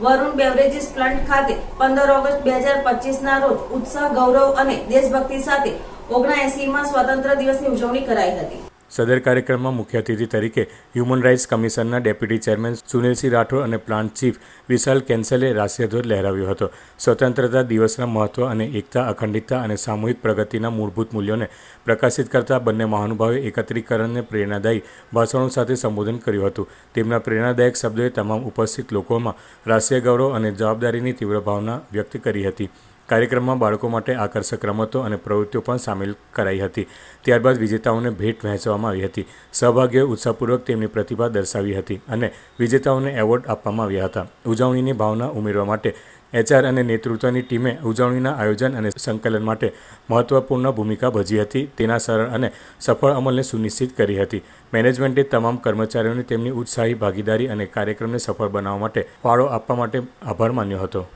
Varun beverages plant ખાતે પંદર August બે હજાર પચીસના રોજ ઉત્સાહ, ગૌરવ અને દેશભક્તિ સાથે ઓગણએસીમાં સ્વતંત્ર દિવસની ઉજવણી કરાઈ હતી. સદર કાર્યક્રમમાં મુખ્ય અતિથિ તરીકે હ્યુમન રાઇટ્સ કમિશનના ડેપ્યુટી ચેરમેન સુનિલસિંહ રાઠોડ અને પ્લાન્ટ ચીફ વિશાલ કેન્સલે રાષ્ટ્રીયધ્વજ લહેરાવ્યો હતો. સ્વતંત્રતા દિવસના મહત્વ અને એકતા, અખંડિતતા અને સામૂહિક પ્રગતિના મૂળભૂત મૂલ્યોને પ્રકાશિત કરતા બંને મહાનુભાવે એકત્રીકરણને પ્રેરણાદાયી ભાષણો સાથે સંબોધન કર્યું હતું. તેમના પ્રેરણાદાયક શબ્દોએ તમામ ઉપસ્થિત લોકોમાં રાષ્ટ્રીય ગૌરવ અને જવાબદારીની તીવ્ર ભાવના વ્યક્ત કરી હતી. કાર્યક્રમમાં બાળકો માટે આકર્ષક રમતો અને પ્રવૃત્તિઓ પણ સામેલ કરાઈ હતી. ત્યારબાદ વિજેતાઓને ભેટ વહેંચવામાં આવી હતી. સહભાગીઓએ ઉત્સાહપૂર્વક તેમની પ્રતિભા દર્શાવી હતી અને વિજેતાઓને એવોર્ડ આપવામાં આવ્યા હતા. ઉજવણીની ભાવના ઉમેરવા માટે એચઆર અને નેતૃત્વની ટીમે ઉજવણીના આયોજન અને સંકલન માટે મહત્વપૂર્ણ ભૂમિકા ભજવી હતી. તેના સરળ અને સફળ અમલને સુનિશ્ચિત કરી હતી. મેનેજમેન્ટે તમામ કર્મચારીઓને તેમની ઉત્સાહી ભાગીદારી અને કાર્યક્રમને સફળ બનાવવા માટે ફાળો આપવા માટે આભાર માન્યો હતો.